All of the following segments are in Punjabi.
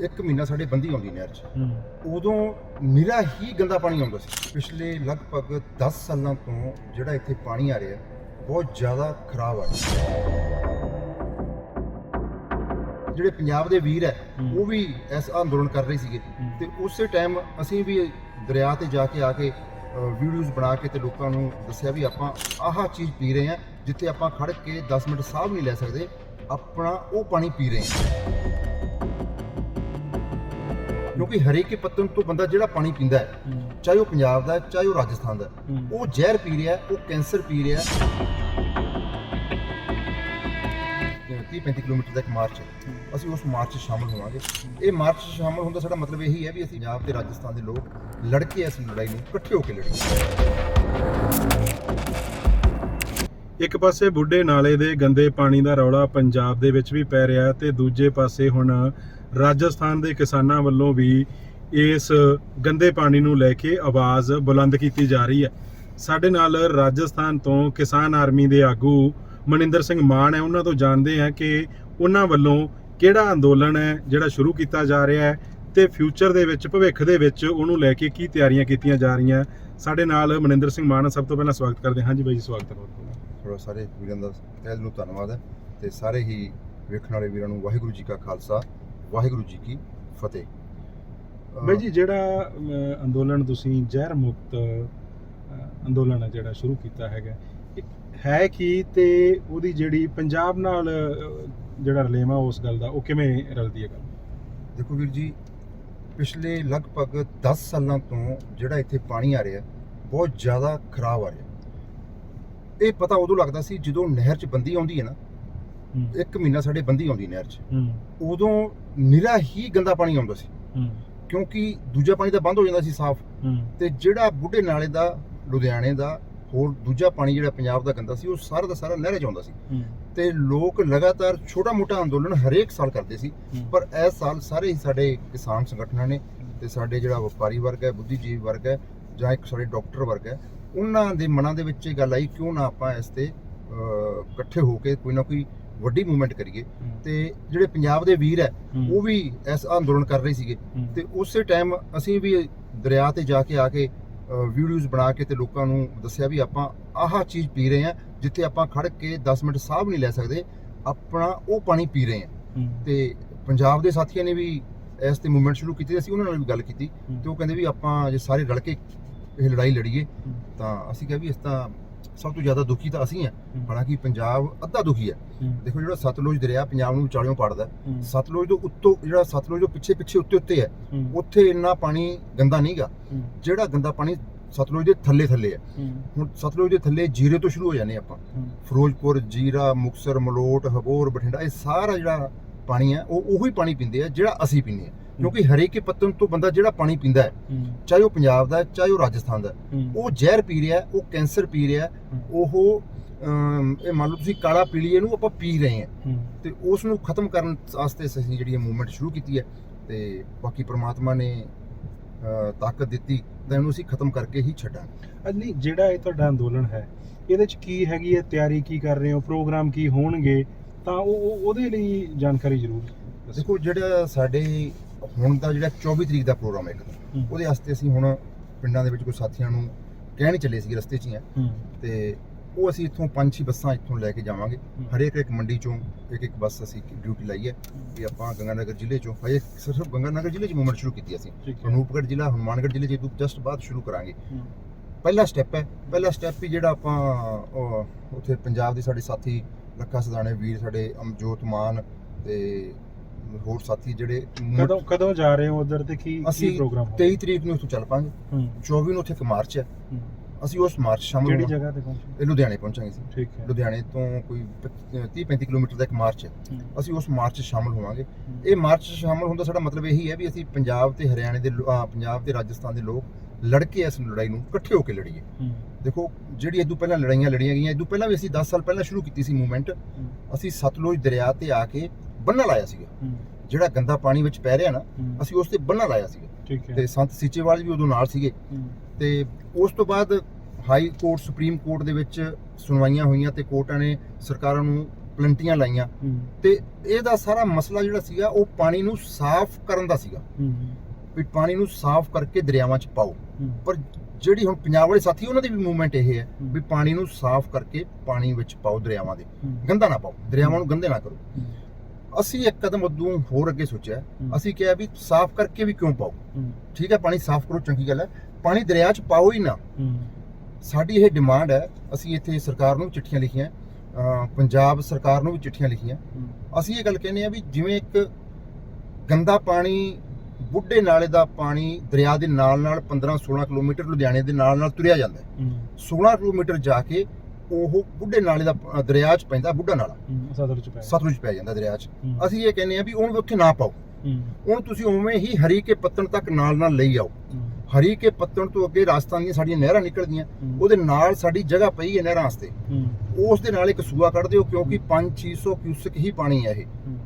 ਇੱਕ ਮਹੀਨਾ ਸਾਡੇ ਬੰਦੀ ਆਉਂਦੀ ਨਹਿਰ 'ਚ। ਉਦੋਂ ਨਿਰਾ ਹੀ ਗੰਦਾ ਪਾਣੀ ਆਉਂਦਾ ਸੀ। ਪਿਛਲੇ ਲਗਭਗ 10 ਸਾਲਾਂ ਤੋਂ ਜਿਹੜਾ ਇੱਥੇ ਪਾਣੀ ਆ ਰਿਹਾ ਬਹੁਤ ਜ਼ਿਆਦਾ ਖਰਾਬ ਆ ਰਿਹਾ। ਜਿਹੜੇ ਪੰਜਾਬ ਦੇ ਵੀਰ ਹੈ। ਉਹ ਵੀ ਇਸ ਅੰਦੋਲਨ ਕਰ ਰਹੇ ਸੀਗੇ। ਤੇ ਉਸੇ ਟਾਈਮ ਅਸੀਂ ਵੀ ਦਰਿਆ ਤੇ ਜਾ ਕੇ ਆ ਕੇ ਵੀਡੀਓਜ਼ ਬਣਾ ਕੇ ਤੇ ਲੋਕਾਂ ਨੂੰ ਦੱਸਿਆ ਵੀ ਆਪਾਂ ਆਹ ਚੀਜ਼ ਪੀ ਰਹੇ ਹਾਂ ਜਿੱਥੇ ਆਪਾਂ ਖੜ ਕੇ 10 ਮਿੰਟ ਸਾਹ ਵੀ ਨਹੀਂ ਲੈ ਸਕਦੇ ਆਪਣਾ ਉਹ ਪਾਣੀ ਪੀ ਰਹੇ ਹਾਂ। ਕਿਉਂਕਿ ਹਰੇਕ ਪੱਤਨ ਤੋਂ ਬੰਦਾ ਜਿਹੜਾ ਪਾਣੀ ਪੀਂਦਾ ਹੈ ਚਾਹੇ ਉਹ ਪੰਜਾਬ ਦਾ ਹੈ, ਚਾਹੇ ਉਹ ਰਾਜਸਥਾਨ ਦਾ ਹੈ। ਉਹ ਜ਼ਹਿਰ ਪੀ ਰਿਹਾ ਹੈ, ਉਹ ਕੈਂਸਰ ਪੀ ਰਿਹਾ ਹੈ। 30 35 ਕਿਲੋਮੀਟਰ ਦਾ ਇੱਕ ਮਾਰਚ ਹੈ ਅਸੀਂ ਉਸ ਮਾਰਚ 'ਚ ਸ਼ਾਮਲ ਹੋਵਾਂਗੇ। ਇਹ ਮਾਰਚ 'ਚ ਸ਼ਾਮਲ ਹੋਣ ਦਾ ਸਾਡਾ ਮਤਲਬ ਇਹੀ ਹੈ ਵੀ ਅਸੀਂ ਪੰਜਾਬ ਤੇ ਰਾਜਸਥਾਨ ਦੇ ਲੋਕ ਲੜ ਕੇ ਇਸ ਲੜਾਈ ਨੂੰ ਇਕੱਠੇ ਹੋ ਕੇ ਲੜੀਏ ਇੱਕ ਪਾਸੇ ਬੁੱਢੇ ਨਾਲੇ ਦੇ ਗੰਦੇ ਪਾਣੀ ਦਾ ਰੌਲਾ ਪੰਜਾਬ ਦੇ ਵਿੱਚ ਵੀ ਪੈ ਰਿਹਾ ਹੈ ਤੇ ਦੂਜੇ ਪਾਸੇ ਹੁਣ ਰਾਜਸਥਾਨ ਦੇ ਕਿਸਾਨਾਂ ਵੱਲੋਂ ਵੀ ਇਸ ਗੰਦੇ ਪਾਣੀ ਨੂੰ ਲੈ ਕੇ ਆਵਾਜ਼ ਬੁਲੰਦ ਕੀਤੀ ਜਾ ਰਹੀ ਹੈ। ਸਾਡੇ ਨਾਲ ਰਾਜਸਥਾਨ ਤੋਂ ਕਿਸਾਨ ਆਰਮੀ ਦੇ ਆਗੂ ਮਨਿੰਦਰ ਸਿੰਘ ਮਾਨ ਹੈ। ਉਹਨਾਂ ਤੋਂ ਜਾਣਦੇ ਹਾਂ ਕਿ ਉਹਨਾਂ ਵੱਲੋਂ ਕਿਹੜਾ ਅੰਦੋਲਨ ਹੈ ਜਿਹੜਾ ਸ਼ੁਰੂ ਕੀਤਾ ਜਾ ਰਿਹਾ ਹੈ ਤੇ ਫਿਊਚਰ ਦੇ ਵਿੱਚ, ਭਵਿੱਖ ਦੇ ਵਿੱਚ ਉਹਨੂੰ ਲੈ ਕੇ ਕੀ ਤਿਆਰੀਆਂ ਕੀਤੀਆਂ ਜਾ ਰਹੀਆਂ। ਸਾਡੇ ਨਾਲ ਮਨਿੰਦਰ ਸਿੰਘ ਮਾਨ ਸਭ ਤੋਂ ਪਹਿਲਾਂ ਸਵਾਗਤ ਕਰਦੇ ਹਾਂ। ਜੀ ਬਾਈ ਜੀ, ਸਵਾਗਤ ਹੈ ਥੋੜਾ ਸਾਰੇ ਵੀਰਾਂ ਦਾ ਤਹਿ ਦਿਲੋਂ ਧੰਨਵਾਦ ਹੈ ਤੇ ਸਾਰੇ ਹੀ ਵੇਖਣ ਵਾਲੇ ਵੀਰਾਂ ਨੂੰ ਵਾਹਿਗੁਰੂ ਜੀ ਕਾ ਖਾਲਸਾ ਵਾਹਿਗੁਰੂ ਜੀ ਕੀ ਫਤਿਹ। ਬਾਈ ਜੀ ਜਿਹੜਾ ਅੰਦੋਲਨ ਤੁਸੀਂ ਜ਼ਹਿਰ ਮੁਕਤ ਅੰਦੋਲਨ ਹੈ ਜਿਹੜਾ ਸ਼ੁਰੂ ਕੀਤਾ ਹੈਗਾ ਹੈ ਕੀ ਤੇ ਉਹਦੀ ਜਿਹੜੀ ਪੰਜਾਬ ਨਾਲ ਜਿਹੜਾ ਰਲੇਵਾ ਉਸ ਗੱਲ ਦਾ ਉਹ ਕਿਵੇਂ ਰਲਦੀ ਹੈ ਗੱਲ? ਦੇਖੋ ਵੀਰ ਜੀ ਪਿਛਲੇ ਲਗਭਗ 10 ਸਾਲਾਂ ਤੋਂ ਜਿਹੜਾ ਇੱਥੇ ਪਾਣੀ ਆ ਰਿਹਾ ਬਹੁਤ ਜ਼ਿਆਦਾ ਖਰਾਬ ਆ ਰਿਹਾ। ਇਹ ਪਤਾ ਉਦੋਂ ਲੱਗਦਾ ਸੀ ਜਦੋਂ ਨਹਿਰ 'ਚ ਬੰਦੀ ਆਉਂਦੀ ਹੈ ਨਾ ਇੱਕ ਮਹੀਨਾ ਸਾਡੇ ਬੰਦੀ ਆਉਂਦੀ ਨਹਿਰ 'ਚ। ਉਦੋਂ ਨਿਰਾ ਹੀ ਗੰਦਾ ਪਾਣੀ ਆਉਂਦਾ ਸੀ। ਕਿਉਂਕਿ ਦੂਜਾ ਪਾਣੀ ਤਾਂ ਬੰਦ ਹੋ ਜਾਂਦਾ ਸੀ ਸਾਫ਼। ਤੇ ਜਿਹੜਾ ਬੁੱਢੇ ਨਾਲੇ ਦਾ ਲੁਧਿਆਣੇ ਦਾ ਹੋਰ ਦੂਜਾ ਪਾਣੀ ਜਿਹੜਾ ਪੰਜਾਬ ਦਾ ਗੰਦਾ ਸੀ ਉਹ ਸਾਰਾ ਦਾ ਸਾਰਾ ਨਹਿਰ 'ਚ ਆਉਂਦਾ ਸੀ। ਤੇ ਲੋਕ ਲਗਾਤਾਰ ਛੋਟਾ-ਮੋਟਾ ਅੰਦੋਲਨ ਹਰੇਕ ਸਾਲ ਕਰਦੇ ਸੀ। ਪਰ ਇਸ ਸਾਲ ਸਾਰੇ ਹੀ ਸਾਡੇ ਕਿਸਾਨ ਸੰਗਠਨਾਂ ਨੇ ਤੇ ਸਾਡੇ ਜਿਹੜਾ ਵਪਾਰੀ ਵਰਗ ਹੈ ਬੁੱਧੀਜੀਵੀ ਵਰਗ ਹੈ ਜਾਂ ਇੱਕ ਸਾਡੇ ਡਾਕਟਰ ਵਰਗ ਹੈ ਉਹਨਾਂ ਦੇ ਮਨਾਂ ਦੇ ਵਿੱਚ ਇਹ ਗੱਲ ਆਈ ਕਿਉਂ ਨਾ ਆਪਾਂ ਇਸ ਤੇ ਇਕੱਠੇ ਹੋ ਕੇ ਕੋਈ ਨਾ ਕੋਈ ਵੱਡੀ ਮੂਵਮੈਂਟ ਕਰੀਏ। ਤੇ ਜਿਹੜੇ ਪੰਜਾਬ ਦੇ ਵੀਰ ਹੈ ਉਹ ਵੀ ਇਸ ਅੰਦੋਲਨ ਕਰ ਰਹੇ ਸੀਗੇ। ਤੇ ਉਸੇ ਟਾਈਮ ਅਸੀਂ ਵੀ ਦਰਿਆ ਤੇ ਜਾ ਕੇ ਆ ਕੇ ਵੀਡੀਓਜ਼ ਬਣਾ ਕੇ ਤੇ ਲੋਕਾਂ ਨੂੰ ਦੱਸਿਆ ਵੀ ਆਪਾਂ ਆਹ ਚੀਜ਼ ਪੀ ਰਹੇ ਹਾਂ ਜਿੱਥੇ ਆਪਾਂ ਖੜ ਕੇ 10 ਮਿੰਟ ਸਾਹ ਵੀ ਨਹੀਂ ਲੈ ਸਕਦੇ ਆਪਣਾ ਉਹ ਪਾਣੀ ਪੀ ਰਹੇ ਹਾਂ। ਤੇ ਪੰਜਾਬ ਦੇ ਸਾਥੀਆਂ ਨੇ ਵੀ ਇਸ ਤੇ ਮੂਵਮੈਂਟ ਸ਼ੁਰੂ ਕੀਤੀ ਅਸੀਂ ਉਹਨਾਂ ਨਾਲ ਵੀ ਗੱਲ ਕੀਤੀ। ਤੇ ਉਹ ਕਹਿੰਦੇ ਵੀ ਆਪਾਂ ਜੇ ਸਾਰੇ ਰਲ ਕੇ ਇਹ ਲੜਾਈ ਲੜੀਏ ਤਾਂ ਅਸੀਂ ਕਿਹਾ ਵੀ ਇਸ ਤਾਂ ਸਭ ਤੋਂ ਜ਼ਿਆਦਾ ਦੁਖੀ ਤਾਂ ਅਸੀਂ ਹਾਂ ਹਾਲਾਂਕਿ ਪੰਜਾਬ ਅੱਧਾ ਦੁਖੀ ਹੈ। ਦੇਖੋ ਜਿਹੜਾ ਸਤਲੁਜ ਦਰਿਆ ਪੰਜਾਬ ਨੂੰ ਵਿਚਾਲਿਓਂ ਪਾੜਦਾ। ਸਤਲੁਜ ਤੋਂ ਉੱਤੋਂ ਜਿਹੜਾ ਸਤਲੁਜ ਤੋਂ ਪਿੱਛੇ ਪਿੱਛੇ ਉੱਤੇ ਉੱਤੇ ਹੈ ਉੱਥੇ ਇੰਨਾ ਪਾਣੀ ਗੰਦਾ ਨਹੀਂਗਾ। ਜਿਹੜਾ ਗੰਦਾ ਪਾਣੀ ਸਤਲੁਜ ਦੇ ਥੱਲੇ ਥੱਲੇ ਹੈ। ਹੁਣ ਸਤਲੁਜ ਦੇ ਥੱਲੇ ਜੀਰੇ ਤੋਂ ਸ਼ੁਰੂ ਹੋ ਜਾਂਦੇ ਆਪਾਂ। ਫਿਰੋਜ਼ਪੁਰ ਜੀਰਾ ਮੁਕਸਰ ਮਲੋਟ ਹਬੋਰ ਬਠਿੰਡਾ ਇਹ ਸਾਰਾ ਜਿਹੜਾ ਪਾਣੀ ਹੈ ਉਹ ਉਹੀ ਪਾਣੀ ਪੀਂਦੇ ਆ ਜਿਹੜਾ ਅਸੀਂ ਪੀਂਦੇ ਆ ਕਿਉਂਕਿ ਹਰੇਕ ਪੱਤਨ ਤੋਂ ਬੰਦਾ ਜਿਹੜਾ ਪਾਣੀ ਪੀਂਦਾ ਹੈ ਚਾਹੇ ਉਹ ਪੰਜਾਬ ਦਾ ਹੈ, ਚਾਹੇ ਉਹ ਰਾਜਸਥਾਨ ਦਾ ਹੈ, ਉਹ ਜ਼ਹਿਰ ਪੀ ਰਿਹਾ ਹੈ, ਉਹ ਕੈਂਸਰ ਪੀ ਰਿਹਾ ਹੈ, ਉਹ ਅਮ, ਇਹ ਮੰਨ ਲਓ ਤੁਸੀਂ ਕਾਲਾ ਪੀਲੀਏ ਨੂੰ ਆਪਾਂ ਪੀ ਰਹੇ ਹਾਂ। ਤੇ ਉਸ ਨੂੰ ਖਤਮ ਕਰਨ ਵਾਸਤੇ ਅਸੀਂ ਜਿਹੜੀ ਮੂਵਮੈਂਟ ਸ਼ੁਰੂ ਕੀਤੀ ਹੈ ਤੇ ਬਾਕੀ ਪ੍ਰਮਾਤਮਾ ਨੇ ਅ, ਤਾਕਤ ਦਿੱਤੀ ਤਾਂ ਇਹਨੂੰ ਅਸੀਂ ਖਤਮ ਕਰਕੇ ਹੀ ਛੱਡਾਂਗੇ। ਨਹੀਂ ਜਿਹੜਾ ਇਹ ਤੁਹਾਡਾ ਅੰਦੋਲਨ ਹੈ ਇਹਦੇ ਚ ਕੀ ਹੈਗੀ ਹੈ ਤਿਆਰੀ ਕੀ ਕਰ ਰਹੇ ਹੋ ਪ੍ਰੋਗਰਾਮ ਕੀ ਹੋਣਗੇ ਤਾਂ ਉਹ ਉਹ- ਉਹਦੇ ਲਈ ਜਾਣਕਾਰੀ ਜ਼ਰੂਰ ਦੱਸੋ ਦੇਖੋ ਜਿਹੜਾ ਸਾਡੇ ਹੁਣ ਦਾ ਜਿਹੜਾ 24 ਤਰੀਕ ਦਾ ਪ੍ਰੋਗਰਾਮ ਹੈ ਇੱਕ। ਉਹਦੇ ਵਾਸਤੇ ਅਸੀਂ ਹੁਣ ਪਿੰਡਾਂ ਦੇ ਵਿੱਚ ਕੋਈ ਸਾਥੀਆਂ ਨੂੰ ਕਹਿਣ ਚੱਲੇ ਸੀ ਰਸਤੇ 'ਚ ਹੀ ਆ ਤੇ ਉਹ ਅਸੀਂ ਇੱਥੋਂ ਪੰਜ ਛੇ ਬੱਸਾਂ ਇੱਥੋਂ ਲੈ ਕੇ ਜਾਵਾਂਗੇ। ਹਰੇਕ ਇੱਕ ਮੰਡੀ ਚੋਂ ਇੱਕ ਇੱਕ ਬੱਸ ਅਸੀਂ ਡਿਊਟੀ ਲਾਈ ਹੈ ਕਿ ਆਪਾਂ ਗੰਗਾਨਗਰ ਜ਼ਿਲ੍ਹੇ ਚੋਂ ਹਜੇ ਸਿਰਫ ਗੰਗਾਨਗਰ ਜ਼ਿਲ੍ਹੇ 'ਚ ਮੂਵਮੈਂਟ ਸ਼ੁਰੂ ਕੀਤੀ ਅਸੀਂ ਅਨੂਪਗੜ੍ਹ ਜ਼ਿਲ੍ਹਾ ਹਨੂਮਾਨਗੜ੍ਹ ਜ਼ਿਲ੍ਹੇ 'ਚ ਜਸਟ ਬਾਅਦ ਸ਼ੁਰੂ ਕਰਾਂਗੇ। ਪਹਿਲਾ ਸਟੈਪ ਹੈ ਪਹਿਲਾ ਸਟੈਪ ਹੀ ਜਿਹੜਾ ਆਪਾਂ ਉੱਥੇ ਪੰਜਾਬ ਦੇ ਸਾਡੇ ਸਾਥੀ ਲੱਖਾ ਸਦਾਣੇ ਵੀਰ ਸਾਡੇ ਅਮਜੋਤ ਮਾਨ ਤੇ ਹੋਰ ਸਾਥੀ ਜਿਹੜੇ ਕਦੋਂ ਕਦੋਂ ਜਾ ਰਹੇ ਹੋ ਉਧਰ ਤੇ ਕੀ ਕੀ ਅਸੀਂ ਪ੍ਰੋਗਰਾਮ 23 ਤਰੀਕ ਨੂੰ ਇੱਥੋਂ ਚੱਲ ਪਾਂਗੇ। ਹੂੰ। 24 ਨੂੰ ਉੱਥੇ ਇੱਕ ਮਾਰਚ ਹੈ। ਹੂੰ। ਅਸੀਂ ਉਸ ਮਾਰਚ ਸ਼ਾਮਲ ਕਿਹੜੀ ਹੋਣਾ- ਜਗ੍ਹਾ ਤੇ ਪਹੁੰਚੇ? ਇਹ ਲੁਧਿਆਣੇ ਪਹੁੰਚਾਂਗੇ ਅਸੀਂ। ਠੀਕ ਹੈ। ਲੁਧਿਆਣੇ ਤੋਂ ਕੋਈ 30 35 ਕਿਲੋਮੀਟਰ ਦਾ ਇੱਕ ਮਾਰਚ ਹੈ। ਹੂੰ। ਅਸੀਂ ਉਸ ਮਾਰਚ 'ਚ ਸ਼ਾਮਲ ਹੋਵਾਂਗੇ। ਇਹ ਮਾਰਚ 'ਚ ਸ਼ਾਮਲ ਹੋਣ ਦਾ ਸਾਡਾ ਮਤਲਬ ਇਹੀ ਹੈ ਵੀ ਅਸੀਂ ਪੰਜਾਬ ਤੇ ਹਰਿਆਣੇ ਦੇ ਲੋ- ਅਹ ਪੰਜਾਬ ਤੇ ਰਾਜਸਥਾਨ ਦੇ ਲੋਕ ਲੜ ਕੇ ਇਸ ਲੜਾਈ ਨੂੰ ਇਕੱਠੇ ਹੋ ਕੇ ਲੜੀਏ। ਹੂੰ। ਦੇਖੋ ਜਿਹੜੀ ਇਦੋਂ ਪਹਿਲਾਂ ਲੜਾਈਆਂ ਲੜੀਆਂ ਗਈਆਂ ਇਦੋਂ ਪਹਿਲਾਂ ਵੀ ਅਸੀਂ 10 ਸਾਲ ਪਹਿਲਾਂ ਸ਼ੁਰੂ ਕੀਤੀ ਸੀ ਮੂਵਮੈਂਟ। ਅਸੀਂ ਸਤਲੁਜ ਦਰਿਆ ਤੇ ਆ ਕੇ ਬੰਨਾ ਲਾਇਆ ਸੀਗਾ। ਜਿਹੜਾ ਗੰਦਾ ਪਾਣੀ ਵਿੱਚ ਪੈ ਰਿਹਾ ਨਾ। ਅਸੀਂ ਉਸ ਤੇ ਬੰਨਾ ਲਾਇਆ ਸੀਗਾ। ਤੇ ਸੰਤ ਸੀਚੇਵਾਲ ਵੀ ਉਦੋਂ ਨਾਲ ਸੀਗੇ। ਤੇ ਉਸ ਤੋਂ ਬਾਅਦ ਹਾਈ ਕੋਰਟ ਸੁਪਰੀਮ ਕੋਰਟ ਦੇ ਵਿੱਚ ਸੁਣਵਾਈਆਂ ਹੋਈਆਂ ਤੇ ਕੋਰਟਾਂ ਨੇ ਸਰਕਾਰਾਂ ਨੂੰ ਪਲੰਟੀਆਂ ਲਾਈਆਂ। ਤੇ ਇਹਦਾ ਸਾਰਾ ਮਸਲਾ ਜਿਹੜਾ ਸੀਗਾ ਉਹ ਪਾਣੀ ਨੂੰ ਸਾਫ਼ ਕਰਨ ਦਾ ਸੀਗਾ। ਵੀ ਪਾਣੀ ਨੂੰ ਸਾਫ਼ ਕਰਕੇ ਦਰਿਆਵਾਂ 'ਚ ਪਾਓ। ਪਰ ਜਿਹੜੀ ਹੁਣ ਪੰਜਾਬ ਵਾਲੇ ਸਾਥੀ ਉਹਨਾਂ ਦੀ ਵੀ ਮੂਵਮੈਂਟ ਇਹ ਹੈ। ਵੀ ਪਾਣੀ ਨੂੰ ਸਾਫ਼ ਕਰਕੇ ਪਾਣੀ ਵਿੱਚ ਪਾਓ ਦਰਿਆਵਾਂ ਦੇ। ਗੰਦਾ ਨਾ ਪਾਓ। ਦਰਿਆਵਾਂ ਨੂੰ ਗੰਦੇ ਨਾ ਕਰੋ। ਅਸੀਂ ਇੱਕ ਕਦਮ ਉਦੋਂ ਹੋਰ ਅੱਗੇ ਸੋਚਿਆ। ਅਸੀਂ ਕਿਹਾ ਵੀ ਸਾਫ਼ ਕਰਕੇ ਵੀ ਕਿਉਂ ਪਾਓ? ਠੀਕ ਹੈ ਪਾਣੀ ਸਾਫ਼ ਕਰੋ ਚੰਗੀ ਗੱਲ ਹੈ। ਪਾਣੀ ਦਰਿਆ 'ਚ ਪਾਓ ਹੀ ਨਾ। ਸਾਡੀ ਇਹ ਡਿਮਾਂਡ ਹੈ ਅਸੀਂ ਇੱਥੇ ਸਰਕਾਰ ਨੂੰ ਚਿੱਠੀਆਂ ਲਿਖੀਆਂ ਪੰਜਾਬ ਸਰਕਾਰ ਨੂੰ ਵੀ ਚਿੱਠੀਆਂ ਲਿਖੀਆਂ। ਅਸੀਂ ਇਹ ਗੱਲ ਕਹਿੰਦੇ ਆ ਵੀ ਜਿਵੇਂ ਇੱਕ ਗੰਦਾ ਪਾਣੀ ਬੁੱਢੇ ਨਾਲੇ ਦਾ ਪਾਣੀ ਦਰਿਆ ਦੇ ਨਾਲ ਨਾਲ 15 16 ਕਿਲੋਮੀਟਰ ਲੁਧਿਆਣੇ ਦੇ ਨਾਲ ਨਾਲ ਤੁਰਿਆ ਜਾਂਦਾ ਹੈ। ਹੂੰ। 16 ਕਿਲੋਮੀਟਰ ਜਾ ਕੇ ਉਹ ਬੁੱਢੇ ਨਾਲੇ ਦਾ ਦਰਿਆ 'ਚ ਪੈਂਦਾ ਬੁੱਢਾ ਨਾਲਾ। ਚ ਪੈ ਸਤਲੁਜ ਪੈ ਜਾਂਦਾ ਦਰਿਆ 'ਚ। ਹੂੰ, ਅਸੀਂ ਇਹ ਕਹਿੰਦੇ ਆ ਵੀ ਉਹਨੂੰ ਉੱਥੇ ਨਾ ਪਾਓ। ਹੂੰ। ਉਹਨੂੰ ਤੁਸੀਂ ਉਵੇਂ ਹੀ ਹਰੀ ਕੇ ਪੱਤਣ ਤੱਕ ਨਾਲ ਨਾਲ ਲਈ ਆਓ। ਹੂੰ, ਹਰੀ ਕੇ ਪੱਤਣ ਤੋਂ ਅੱਗੇ ਰਾਜਸਥਾਨ ਦੀਆਂ ਸਾਡੀਆਂ ਨਹਿਰਾਂ ਨਿਕਲਦੀਆਂ ਹੂੰ, ਉਹਦੇ ਨਾਲ ਸਾਡੀ ਜਗ੍ਹਾ ਪਈ ਹੈ ਨਹਿਰਾਂ ਵਾਸਤੇ। ਹੂੰ। ਉਸ ਦੇ ਨਾਲ ਇੱਕ ਸੂਆ ਕੱਢ ਦਿਓ ਕਿਉਂਕਿ 5-600 ਕਿਊਸਕ ਹੀ ਪਾਣੀ ਹੈ ਇਹ। ਹੂੰ,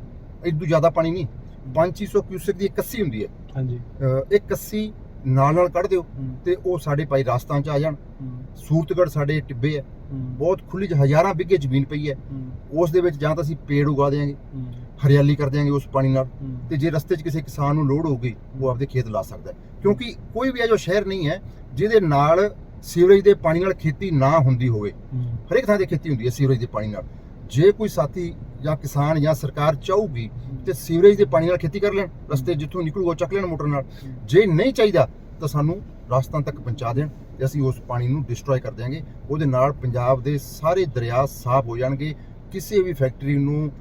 ਇਦੋਂ ਜ਼ਿਆਦਾ ਪਾਣੀ ਨਹੀਂ। 5-600 ਕਿਊਸਕ ਦੀ ਇੱਕ ਕੱਸੀ ਹੁੰਦੀ ਹੈ। ਹਾਂਜੀ। ਅਹ ਇੱਕ ਕੱਸੀ ਨਾਲ ਨਾਲ ਕੱਢ ਦਿਓ ਹੂੰ, ਤੇ ਉਹ ਸਾਡੇ ਭਾਈ ਰਾਜਸਥਾਨ ਚ ਆ ਜਾਣ। ਹੂੰ, ਸੂਰਤਗੜ ਸਾਡੇ ਟਿੱਬੇ ਹੈ ਹੂੰ, ਬਹੁਤ ਖੁੱਲੀ ਚ ਹਜ਼ਾਰਾਂ ਬਿੱਗੇ ਜ਼ਮੀਨ ਪਈ ਹੈ। ਹੂੰ, ਉਸ ਦੇ ਵਿੱਚ ਜਾਂ ਤਾਂ ਅਸੀਂ ਪੇੜ ਉਗਾ ਦੇਵਾਂਗੇ ਹੂੰ, ਹਰਿਆਲੀ ਕਰ ਦੇਵਾਂਗੇ ਉਸ ਪਾਣੀ ਨਾਲ। ਹੂੰ, ਤੇ ਜੇ ਰਸਤੇ 'ਚ ਕਿਸੇ ਕਿਸਾਨ ਨੂੰ ਲੋੜ ਹੋਊਗੀ ਉਹ ਆਪਦੇ ਖੇਤ ਲਾ ਸਕਦਾ ਹੈ। ਕਿਉਂਕਿ ਕੋਈ ਵੀ ਅਜੋ ਸ਼ਹਿਰ ਨਹੀਂ ਹੈ ਜਿਹਦੇ ਨਾਲ ਸੀਵਰੇਜ ਦੇ ਪਾਣੀ ਨਾਲ ਖੇਤੀ ਨਾ ਹੁੰਦੀ ਹੋਵੇ। ਹੂੰ, ਹਰੇਕ ਥਾਂ ਤੇ ਖੇਤੀ ਹੁੰਦੀ ਹੈ ਸੀਵਰੇਜ ਦੇ ਪਾਣੀ ਨਾਲ। ਜੇ ਕੋਈ ਸਾਥੀ ਜਾਂ ਕਿਸਾਨ ਜਾਂ ਸਰਕਾਰ ਚਾਹੂਗੀ ਤੇ ਸੀਵਰੇਜ ਦੇ ਪਾਣੀ ਨਾਲ ਖੇਤੀ ਕਰ ਲੈਣ ਰਸਤੇ ਜਿੱਥੋਂ ਨਿਕਲੂਗਾ ਉਹ ਚੱਕ ਲੈਣ ਮੋਟਰ ਨਾਲ। ਜੇ ਨਹੀਂ ਚਾਹੀਦਾ ਤਾਂ ਸਾਨੂੰ ਰਾਜਸਥਾਨ ਤੱਕ ਪਹੁੰਚਾ ਦੇਣ ਤੇ ਅਸੀਂ ਉਸ ਪਾਣੀ ਨੂੰ ਡਿਸਟਰੋਏ ਕਰ ਦਿਆਂਗੇ। ਉਹਦੇ ਨਾਲ ਪੰਜਾਬ ਦੇ ਸਾਰੇ ਦਰਿਆ ਸਾਫ਼ ਹੋ ਜਾਣਗੇ। ਕਿਸੇ ਵੀ ਫੈਕਟਰੀ ਨੂੰ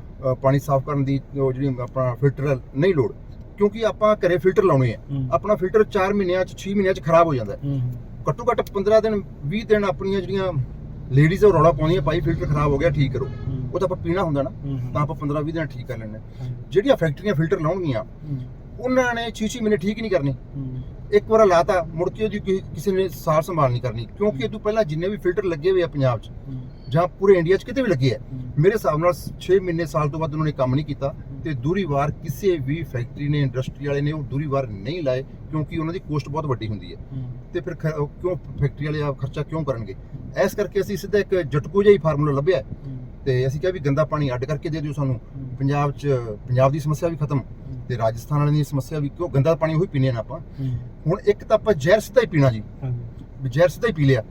ਪਾਣੀ ਸਾਫ਼ ਕਰਨ ਦੀ ਜਿਹੜੀ ਆਪਣਾ ਫਿਲਟਰ ਨਹੀਂ ਲੋੜ। ਕਿਉਂਕਿ ਆਪਾਂ ਘਰੇ ਫਿਲਟਰ ਲਾਉਣੇ ਆ। ਆਪਣਾ ਫਿਲਟਰ 4 ਮਹੀਨਿਆਂ ਚ 6 ਮਹੀਨਿਆਂ ਚ ਖਰਾਬ ਹੋ ਜਾਂਦਾ ਘੱਟੋ ਘੱਟ 15 ਦਿਨ 20 ਦਿਨ ਆਪਣੀਆਂ ਜਿਹੜੀਆਂ ਲੇਡੀਜ਼ ਉਹ ਰੌਲਾ ਪਾਉਂਦੀਆਂ ਭਾਈ ਫਿਲਟਰ ਖਰਾਬ ਹੋ ਗਿਆ ਠੀਕ ਕਰੋ। ਉਹ ਤਾਂ ਆਪਾਂ ਪੀਣਾ ਹੁੰਦਾ ਨਾ ਤਾਂ ਆਪਾਂ 15 20 ਦਿਨ ਠੀਕ ਕਰ। ਹੂੰ, ਜਿਹੜੀਆਂ ਫੈਕਟਰੀਆਂ ਫਿਲਟਰ ਲਾਉਣਗੀਆਂ ਉਹਨਾਂ ਨੇ 6-6 ਮਹੀਨੇ ਠੀਕ ਨਹੀਂ ਕਰਨੀ। ਇੱਕ ਵਾਰ ਲਾਤਾ ਮੁੜ ਕੇ ਉਹਦੀ ਕਿਸੇ ਨੇ ਸਾਰ ਸੰਭਾਲ ਨਹੀਂ ਕਰਨੀ ਕਿਉਂਕਿ ਇਹ ਤੋਂ ਪਹਿਲਾਂ ਜਿੰਨੇ ਵੀ ਫਿਲਟਰ ਲੱਗੇ ਹੋਏ ਆ ਪੰਜਾਬ 'ਚ ਜਾਂ ਪੂਰੇ ਇੰਡੀਆ 'ਚ ਕਿਤੇ ਵੀ ਲੱਗੇ ਆ ਮੇਰੇ ਹਿਸਾਬ ਨਾਲ 6 ਮਹੀਨੇ ਸਾਲ ਤੋਂ ਵੱਧ ਉਹਨਾਂ ਨੇ ਕੰਮ ਨਹੀਂ ਕੀਤਾ ਤੇ ਦੂਰੀ ਵਾਰ ਕਿਸੇ ਵੀ ਫੈਕਟਰੀ ਨੇ ਇੰਡਸਟਰੀ ਵਾਲੇ ਨੇ ਉਹ ਦੂਰੀ ਵਾਰ ਨਹੀਂ ਲਾਏ ਕਿਉਂਕਿ ਉਹਨਾਂ ਦੀ ਕੋਸਟ ਬਹੁਤ ਵੱਡੀ ਹੁੰਦੀ ਹੈ। ਤੇ ਫਿਰ ਕਿਉਂ ਫੈਕਟਰੀ ਵਾਲੇ ਆ ਖਰਚਾ ਕਿਉਂ ਕਰਨਗੇ? ਇਸ ਕਰਕੇ ਅਸੀਂ ਸਿੱਧਾ ਇੱਕ ਜਟਕੂ ਜਿਹਾ ਹੀ ਫਾਰਮੂਲਾ ਲੱਭਿਆ। ਤੇ ਅਸੀਂ ਕਿਹਾ ਵੀ ਗੰਦਾ ਪਾਣੀ ਅੱਡ ਕਰਕੇ ਦੇ ਦਿਓ ਸਾਨੂੰ। ਪੰਜਾਬ 'ਚ ਪੰਜਾਬ ਦੀ ਸਮੱਸਿਆ ਵੀ ਖਤਮ ਤੇ ਰਾਜਸਥਾਨ ਵਾਲਿਆਂ ਦੀ ਸਮੱਸਿਆ ਵੀ ਕਿਉਂ ਗੰਦਾ ਪਾਣੀ ਉਹੀ ਪੀਣੇ ਨਾ ਆਪਾਂ। ਹੁਣ ਇੱਕ ਤਾਂ ਆਪਾਂ ਜ਼ਹਿਰ ਸਿੱਧਾ ਹੀ ਪੀਣਾ ਜੀ। ਜ਼ਹਿਰ ਸਿੱਧਾ ਹੀ ਪੀ ਲਿਆ।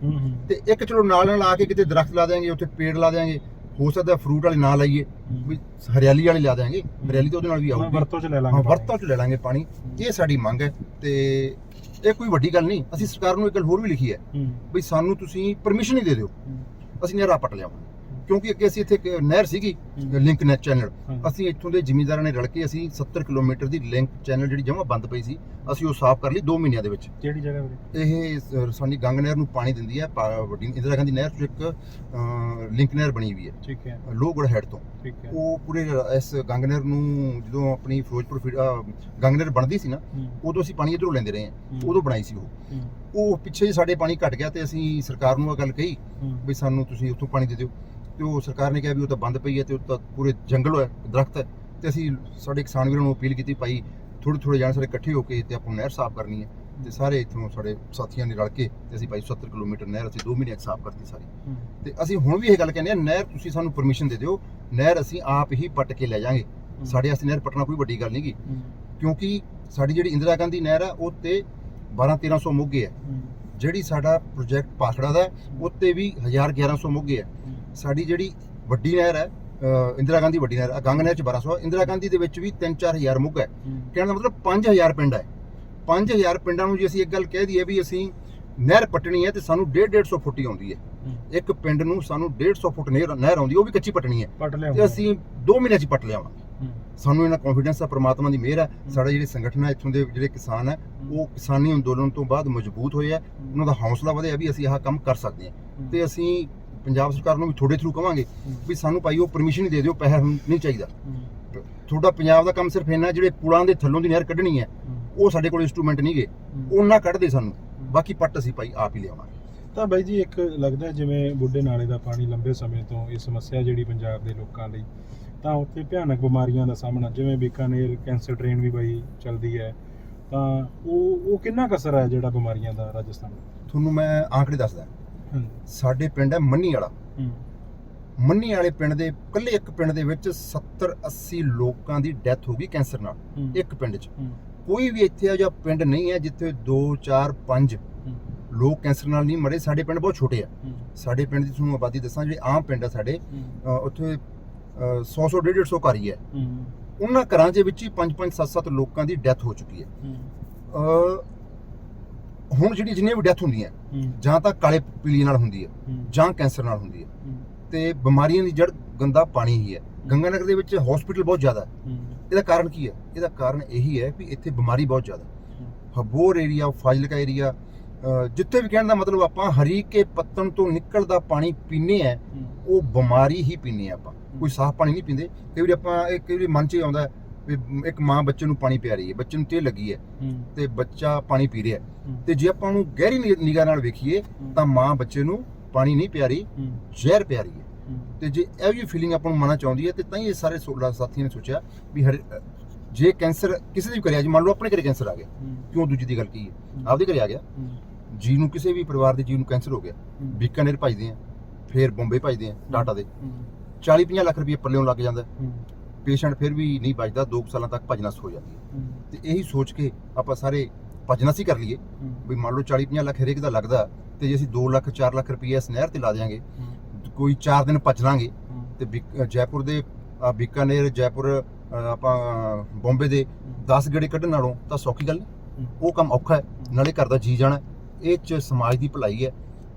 ਤੇ ਇੱਕ ਚਲੋ ਨਾਲ ਨਾਲ ਆ ਕੇ ਕਿਤੇ ਦਰਖਤ ਲਾ ਦੇਾਂਗੇ ਉੱਥੇ ਪੇੜ ਲਾ ਦੇਾਂਗੇ ਹੋ ਸਕਦਾ ਫਰੂਟ ਵਾਲੇ ਨਾ ਲਾਈਏ। ਵੀ ਹਰਿਆਲੀ ਵਾਲੇ ਲਾ ਦੇਾਂਗੇ ਹਰਿਆਲੀ ਤਾਂ ਉਹਦੇ ਨਾਲ ਵੀ ਆਊਗੀ। ਵਰਤੋਂ ਚ ਲੈ ਲਾਂਗੇ ਹਾਂ। ਵਰਤੋਂ ਚ ਲੈ ਲਾਂਗੇ ਪਾਣੀ। ਇਹ ਸਾਡੀ ਮੰਗ ਹੈ ਤੇ ਇਹ ਕੋਈ ਵੱਡੀ ਗੱਲ ਨਹੀਂ। ਅਸੀਂ ਸਰਕਾਰ ਨੂੰ ਇੱਕ ਗੱਲ ਹੋਰ ਵੀ ਲਿਖੀ ਹੈ ਵੀ ਸਾਨੂੰ ਤੁਸੀਂ ਪਰਮਿਸ਼ਨ ਹੀ ਦੇ ਦਿਓ। ਅਸੀਂ ਨਹਿਰਾਂ ਪੱਟ ਲਿਆਵਾਂਗੇ। ਕਿਉਂਕਿ ਅੱਗੇ ਅਸੀਂ ਇੱਥੇ ਇੱਕ ਨਹਿਰ ਸੀਗੀ ਲਿੰਕ ਨੈਟ ਚੈਨਲ। ਅਸੀਂ ਇੱਥੋਂ ਦੇ ਜ਼ਿਮੀਂਦਾਰਾਂ ਨੇ ਰਲ ਕੇ ਅਸੀਂ 70 ਕਿਲੋਮੀਟਰ ਦੀ ਲਿੰਕ ਚੈਨਲ ਜਿਹੜੀ ਜਮਾ ਬੰਦ ਪਈ ਸੀ ਅਸੀਂ ਉਹ ਸਾਫ਼ ਕਰ ਲਈ 2 ਮਹੀਨਿਆਂ ਦੇ ਵਿੱਚ। ਕਿਹੜੀ ਜਗ੍ਹਾ ਵੀਰੇ? ਇਹ ਸਾਡੀ ਗੰਗ ਨਹਿਰ ਨੂੰ ਪਾਣੀ ਦਿੰਦੀ ਹੈ ਪਾ- ਵੱਡੀ ਇੰਦਰਾ ਗਾਂਧੀ ਨਹਿਰ ਚੋਂ ਇੱਕ ਲਿੰਕ ਨਹਿਰ ਬਣੀ ਹੋਈ ਹੈ। ਠੀਕ ਹੈ। ਲੋਹਗੜ ਹੈਡ ਤੋਂ। ਠੀਕ ਹੈ। ਉਹ ਪੂਰੇ ਇਸ ਗੰਗ ਨਹਿਰ ਨੂੰ ਜਦੋਂ ਆਪਣੀ ਫਿਰੋਜ਼ਪੁਰ ਗੰਗ ਨਹਿਰ ਬਣਦੀ ਸੀ ਨਾ ਹੂੰ, ਉਦੋਂ ਅਸੀਂ ਪਾਣੀ ਇਧਰੋਂ ਲੈਂਦੇ ਰਹੇ ਹਾਂ। ਹੂੰ, ਉਦੋਂ ਬਣਾਈ ਸੀ ਉਹ। ਹੂੰ, ਉਹ ਪਿੱਛੇ ਜੇ ਸਾਡੇ ਪਾਣੀ ਘਟ ਗਿਆ ਤੇ ਅਸੀਂ ਸਰਕਾਰ ਨੂੰ ਇਹ ਗੱਲ ਕਹੀ ਹੂੰ, ਵੀ ਸਾਨੂੰ ਤੁਸੀਂ ਉੱਥੋਂ ਪਾਣੀ ਦੇ ਦਿਓ। ਤੇ ਉਹ ਸਰਕਾਰ ਨੇ ਕਿਹਾ ਵੀ ਉਹ ਤਾਂ ਬੰਦ ਪਈ ਹੈ ਤੇ ਉਹ ਤਾਂ ਪੂਰੇ ਜੰਗਲ ਹੈ ਦਰਖਤ ਹੈ। ਤੇ ਅਸੀਂ ਸਾਡੇ ਕਿਸਾਨ ਵੀਰਾਂ ਨੂੰ ਅਪੀਲ ਕੀਤੀ ਭਾਈ ਥੋੜੇ ਥੋੜੇ ਜਾਣੇ ਸਾਰੇ ਇਕੱਠੇ ਹੋ ਕੇ ਤੇ ਆਪਾਂ ਨਹਿਰ ਸਾਫ਼ ਕਰਨੀ ਹੈ। ਤੇ ਸਾਰੇ ਇੱਥੋਂ ਸਾਡੇ ਸਾਥੀਆਂ ਨੇ ਰਲ ਕੇ ਤੇ ਅਸੀਂ ਭਾਈ 70 ਕਿਲੋਮੀਟਰ ਨਹਿਰ ਅਸੀਂ 2 ਮਹੀਨਿਆਂ 'ਚ ਸਾਫ਼ ਕਰਤੀ ਸਾਰੀ। ਤੇ ਅਸੀਂ ਹੁਣ ਵੀ ਇਹ ਗੱਲ ਕਹਿੰਦੇ ਆ ਨਹਿਰ ਤੁਸੀਂ ਸਾਨੂੰ ਪਰਮਿਸ਼ਨ ਦੇ ਦਿਓ ਨਹਿਰ ਅਸੀਂ ਆਪ ਹੀ ਪੱਟ ਕੇ ਲੈ ਜਾਾਂਗੇ ਸਾਡੇ ਵਾਸਤੇ ਨਹਿਰ ਪੱਟਣਾ ਕੋਈ ਵੱਡੀ ਗੱਲ ਨਹੀਂਗੀ ਹੂੰ, ਕਿਉਂਕਿ ਸਾਡੀ ਜਿਹੜੀ ਇੰਦਰਾ ਗਾਂਧੀ ਨਹਿਰ ਆ ਉਹ ਤੇ 12 1300 ਮੁੱਗੇ ਹੂੰ, ਜਿਹੜੀ ਸਾਡਾ ਪ੍ਰੋਜੈਕਟ ਪਾਖੜਾ ਦਾ ਉਹ ਤੇ ਵੀ 1000 1100 ਮੁੱਗੇ ਹੂੰ, ਸਾਡੀ ਜਿਹੜੀ ਵੱਡੀ ਨਹਿਰ ਹੈ ਇੰਦਰਾ ਗਾਂਧੀ ਵੱਡੀ ਨਹਿਰ ਆ, ਗੰਗ ਨਹਿਰ ਚ 1200 ਇੰਦਰਾ ਗਾਂਧੀ ਦੇ ਵਿੱਚ ਵੀ 3-4000 ਮੁੱਗ ਹੈ। ਕਹਿਣ ਦਾ ਮਤਲਬ 5000 ਪਿੰਡ ਹੈ। 5000 ਪਿੰਡਾਂ ਨੂੰ ਜੇ ਅਸੀਂ ਇੱਕ ਗੱਲ ਕਹਿ ਦਈਏ ਵੀ ਅਸੀਂ ਨਹਿਰ ਪੱਟਣੀ ਹੈ ਤੇ ਸਾਨੂੰ 1.5 ਫੁੱਟ ਹੀ ਆਉਂਦੀ ਹੈ। ਇੱਕ ਪਿੰਡ ਨੂੰ ਸਾਨੂੰ 150 ਫੁੱਟ ਨਹਿਰ ਨਹਿਰ ਆਉਂਦੀ ਉਹ ਵੀ ਕੱਚੀ ਪੱਟਣੀ ਹੈ। ਤੇ ਅਸੀਂ 2 ਮਹੀਨਿਆਂ ਚ ਪੱਟ ਲਿਆਵਾਂਗੇ। ਸਾਨੂੰ ਇਹਨਾਂ ਕੌਨਫੀਡੈਂਸ ਹੈ ਪ੍ਰਮਾਤਮਾ ਦੀ ਮਿਹਰ ਹੈ। ਸਾਡੇ ਜਿਹੜੇ ਸੰਗਠਨ ਹੈ ਇੱਥੋਂ ਦੇ ਜਿਹੜੇ ਕਿਸਾਨ ਹੈ। ਉਹ ਕਿਸਾਨੀ ਅੰਦੋਲਨ ਤੋਂ ਬਾਅਦ ਮਜ਼ਬੂਤ ਹੋਏ ਆ। ਉਹਨਾਂ ਦਾ ਹੌਸਲਾ ਵਧਿਆ ਵੀ ਅਸੀਂ ਆਹ ਕੰਮ ਕਰ ਸਕਦੇ ਹੂੰ, ਤੇ ਅਸੀਂ ਪੰਜਾਬ ਸਰਕਾਰ ਨੂੰ ਵੀ ਤੁਹਾਡੇ ਥਰੂ ਕਵਾਂਗੇ ਹੂੰ, ਵੀ ਸਾਨੂੰ ਭਾਈ ਉਹ ਪਰਮਿਸ਼ਨ ਹੀ ਦੇ ਦਿਓ ਪੈਸਾ ਨਹੀਂ ਚਾਹੀਦਾ ਤੁਹਾਡਾ ਪੰਜਾਬ ਦਾ ਕੰਮ ਸਿਰਫ ਇੰਨਾ ਜਿਹੜੇ ਪੁਲਾਂ ਦੇ ਥੱਲੋਂ ਦੀ ਨਹਿਰ ਕੱਢਣੀ ਹੈ ਉਹ ਸਾਡੇ ਕੋਲ ਇਨਸਟਰੂਮੈਂਟ ਨਹੀਂਗੇ। ਉਹਨਾਂ ਕੱਢਦੇ ਸਾਨੂੰ ਬਾਕੀ ਪੱਟ ਅਸੀਂ ਭਾਈ ਆਪ ਹੀ ਲਿਆਵਾਂਗੇ ਤਾਂ ਬਾਈ ਜੀ ਇੱਕ ਲੱਗਦਾ ਜਿਵੇਂ ਬੁੱਢੇ ਨਾਲੇ ਦਾ ਪਾਣੀ ਲੰਬੇ ਸਮੇਂ ਤੋਂ ਇਹ ਸਮੱਸਿਆ ਜਿਹੜੀ ਪੰਜਾਬ ਦੇ ਲੋਕਾਂ ਲਈ ਤਾਂ ਉੱਥੇ ਭਿਆਨਕ ਬਿਮਾਰੀਆਂ ਦਾ ਸਾਹਮਣਾ ਜਿਵੇਂ ਬੀਕਾਨੇਰ ਕੈਂਸਰ ਟ੍ਰੇਨ ਵੀ ਬਾਈ ਚੱਲਦੀ ਹੈ ਤਾਂ ਉਹ ਉਹ ਕਿੰਨਾ ਕਸਰ ਹੈ ਜਿਹੜਾ ਬਿਮਾਰੀਆਂ ਦਾ ਰਾਜਸਥਾਨ? ਤੁਹਾਨੂੰ ਮੈਂ ਆંકੜੇ ਦੱਸਦਾ ਸਾਡੇ ਪਿੰਡ ਹੈ ਮੰਨੀ ਵਾਲਾ। ਮੰਨੀ ਵਾਲੇ ਪਿੰਡ ਦੇ ਇਕੱਲੇ ਇੱਕ ਪਿੰਡ ਦੇ ਵਿੱਚ 70 80 ਲੋਕਾਂ ਦੀ ਡੈਥ ਹੋ ਗਈ ਕੈਂਸਰ ਨਾਲ ਇੱਕ ਪਿੰਡ 'ਚ। ਕੋਈ ਵੀ ਇੱਥੇ ਆ ਜਾਂ ਪਿੰਡ ਨਹੀਂ ਹੈ ਜਿੱਥੇ 2 4 5 ਹੂੰ, ਲੋਕ ਕੈਂਸਰ ਨਾਲ ਨਹੀਂ ਮਰੇ। ਸਾਡੇ ਪਿੰਡ ਬਹੁਤ ਛੋਟੇ ਆ। ਸਾਡੇ ਪਿੰਡ ਦੀ ਤੁਹਾਨੂੰ ਆਬਾਦੀ ਦੱਸਾਂ ਜਿਹੜੇ ਆਮ ਪਿੰਡ ਆ ਸਾਡੇ ਉੱਥੇ 100 100 150 ਘਰ ਹੀ ਹੈ। ਉਹਨਾਂ ਘਰਾਂ ਦੇ ਵਿੱਚ ਹੀ 5 5 7 7 ਲੋਕਾਂ ਦੀ ਡੈਥ ਹੋ ਚੁੱਕੀ ਹੈ। ਹੂੰ, ਅ, ਹੁਣ ਜਿਹੜੀ ਜਿੰਨੀਆਂ ਵੀ ਡੈਥ ਹੁੰਦੀਆਂ ਜਾਂ ਤਾਂ ਕਾਲੇ ਪੀਲੀ ਨਾਲ ਹੁੰਦੀ ਹੈ। ਜਾਂ ਕੈਂਸਰ ਨਾਲ ਹੁੰਦੀ ਹੈ। ਤੇ ਬਿਮਾਰੀਆਂ ਦੀ ਜੜ ਗੰਦਾ ਪਾਣੀ ਹੀ ਹੈ। ਗੰਗਾਨਗਰ ਦੇ ਵਿੱਚ ਹਸਪੀਟਲ ਬਹੁਤ ਜ਼ਿਆਦਾ। ਹੈ। ਇਹਦਾ ਕਾਰਨ ਕੀ ਹੈ ਇਹਦਾ ਕਾਰਨ ਇਹੀ ਹੈ ਵੀ ਇੱਥੇ ਬਿਮਾਰੀ ਬਹੁਤ ਜ਼ਿਆਦਾ। ਹਬੋਰ ਏਰੀਆ ਫਾਜ਼ਿਲਕਾ ਏਰੀਆ ਜਿੱਥੇ ਵੀ ਕਹਿਣ ਦਾ ਮਤਲਬ ਆਪਾਂ ਹਰੀਕੇ ਪੱਤਨ ਤੋਂ ਨਿਕਲਦਾ ਪਾਣੀ ਪੀਨੇ ਆ ਉਹ ਬਿਮਾਰੀ ਹੀ ਪੀਨੇ ਆ ਆਪਾਂ। ਕੋਈ ਸਾਫ਼ ਪਾਣੀ ਨਹੀਂ ਪੀਂਦੇ। ਕਈ ਵਾਰੀ ਆਪਾਂ ਇਹ ਕਈ ਵਾਰੀ ਮਨ 'ਚ ਆਉਂਦਾ ਵੀ ਇੱਕ ਮਾਂ ਬੱਚੇ ਨੂੰ ਪਾਣੀ ਪਿਆ ਰਹੀ ਹੈ ਬੱਚੇ ਨੂੰ ਤੇ ਲੱਗੀ ਹੈ ਤੇ ਬੱਚਾ ਪਾਣੀ ਪੀ ਰਿਹਾ ਹੈ। ਤੇ ਜੇ ਆਪਾਂ ਉਹਨੂੰ ਗਹਿਰੀ ਨਿਗਾਹ ਨਾਲ ਵੇਖੀਏ ਤਾਂ ਮਾਂ ਬੱਚੇ ਨੂੰ ਪਾਣੀ ਨਹੀਂ ਪਿਆ ਰਹੀ ਹੂੰ, ਜ਼ਹਿਰ ਪਿਆ ਰਹੀ ਹੈ। ਤੇ ਜੇ ਇਹ ਵੀ ਫੀਲਿੰਗ ਆਪਾਂ ਨੂੰ ਮਨਾਂ ਚਾਹੁੰਦੀ ਹੈ ਤੇ ਤਾਂ ਹੀ ਇਹ ਸਾਰੇ ਸੋਲਾ ਸਾਥੀਆਂ ਨੇ ਸੋਚਿਆ ਵੀ ਹਰ ਜੇ ਕੈਂਸਰ ਕਿਸੇ ਦੇ ਵੀ ਕਰਿਆ ਜੀ ਮੰਨ ਲਓ ਆਪਣੇ ਘਰੇ ਕੈਂਸਰ ਆ ਗਿਆ ਕਿਉਂ ਦੂਜੀ ਦੀ ਗੱਲ ਕੀ ਹੈ? ਆਪਦੇ ਘਰੇ ਆ ਗਿਆ। ਜੀ ਨੂੰ ਕਿਸੇ ਵੀ ਪਰਿਵਾਰ ਦੇ ਜੀ ਨੂੰ ਕੈਂਸਰ ਹੋ ਗਿਆ। ਬੀਕਾਨੇਰ ਭਜਦੇ ਆ ਫਿਰ ਬੰਬੇ ਭਜਦੇ ਆ ਟਾਟਾ ਦੇ। ਹੂੰ, 40 50 ਲੱਖ ਰੁਪਏ ਪੱਲਿਓਂ ਲੱਗ ਜਾਂਦਾ। ਹੂੰ, ਪੇਸ਼ੈਂਟ ਫਿਰ ਵੀ ਨਹੀਂ ਬਚਦਾ 2 ਸਾਲਾਂ ਤੱਕ ਭਜਨਸ ਹੋ ਜਾਂਦੀ ਹੈ। ਹੂੰ, ਤੇ ਇਹੀ ਸੋਚ ਕੇ ਆਪਾਂ ਸਾਰੇ ਭਜਨਸ ਹੀ ਕਰ ਲਈਏ। ਵੀ ਮੰਨ ਲਓ 40 50 ਲੱਖ ਹਰੇਕ ਦਾ ਲੱਗਦਾ ਤੇ ਜੇ ਅਸੀਂ 2 ਲੱਖ 4 ਲੱਖ ਰੁਪਏ ਇਸ ਨਹਿਰ ਤੇ ਲਾ ਦਿਆਂਗੇ ਕੋਈ 4 ਦਿਨ ਭਜ ਲਾਂਗੇ ਹੂੰ, ਤੇ ਜੈਪੁਰ ਦੇ ਬੀਕਾਨੇਰ ਜੈਪੁਰ ਆਪਾਂ ਅ, ਬੰਬੇ ਦੇ 10 ਗੇੜੇ ਕੱਢਣ ਨਾਲੋਂ ਤਾਂ ਸੌਖੀ ਗੱਲ ਨਹੀਂ ਉਹ ਕੰਮ ਔਖਾ ਹੈ ਨਾਲੇ ਘਰ ਦਾ ਜੀ ਜਾਣਾ ਇਹ ਚ ਸਮਾਜ ਦੀ ਭਲਾਈ ਹੈ